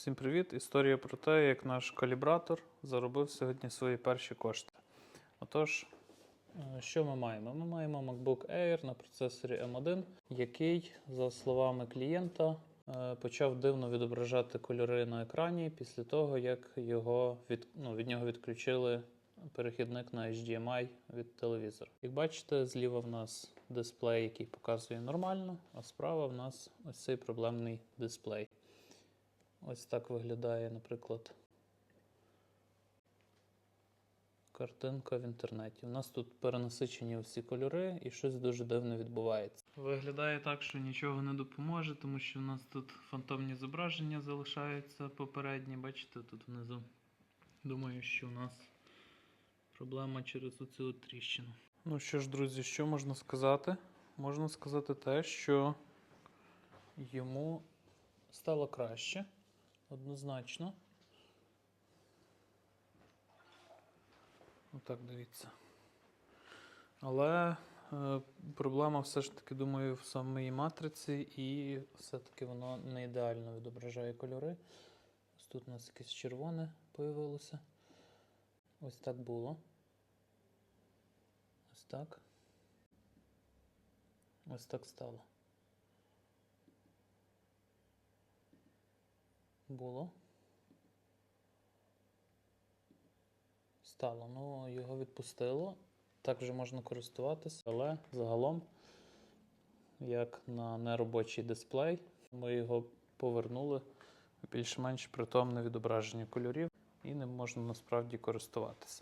Всім привіт! Історія про те, як наш калібратор заробив сьогодні свої перші кошти. Отож, е, що ми маємо? Ми маємо MacBook Air на процесорі M1, який, за словами клієнта, е, почав дивно відображати кольори на екрані після того, як його від, ну, від нього відключили перехідник на HDMI від телевізора. Як бачите, зліва в нас дисплей, який показує нормально, а справа в нас ось цей проблемний дисплей. Ось так виглядає, наприклад, картинка в інтернеті. У нас тут перенасичені всі кольори і щось дуже дивне відбувається. Виглядає так, що нічого не допоможе, тому що в нас тут фантомні зображення залишаються попередні. Бачите, тут внизу. Думаю, що у нас проблема через оцю тріщину. Ну що ж, друзі, що можна сказати? Можна сказати те, що йому стало краще. Однозначно. Отак дивіться. Але е, проблема все ж таки, думаю, в самій матриці, і все-таки воно не ідеально відображає кольори. Ось тут у нас якесь червоне появилося. Ось так було. Ось так. Ось так стало. Було. Стало. Ну, його відпустило. Так вже можна користуватися, але загалом, як на неробочий дисплей, ми його повернули більш-менш притомне відображення кольорів і ним можна насправді користуватися.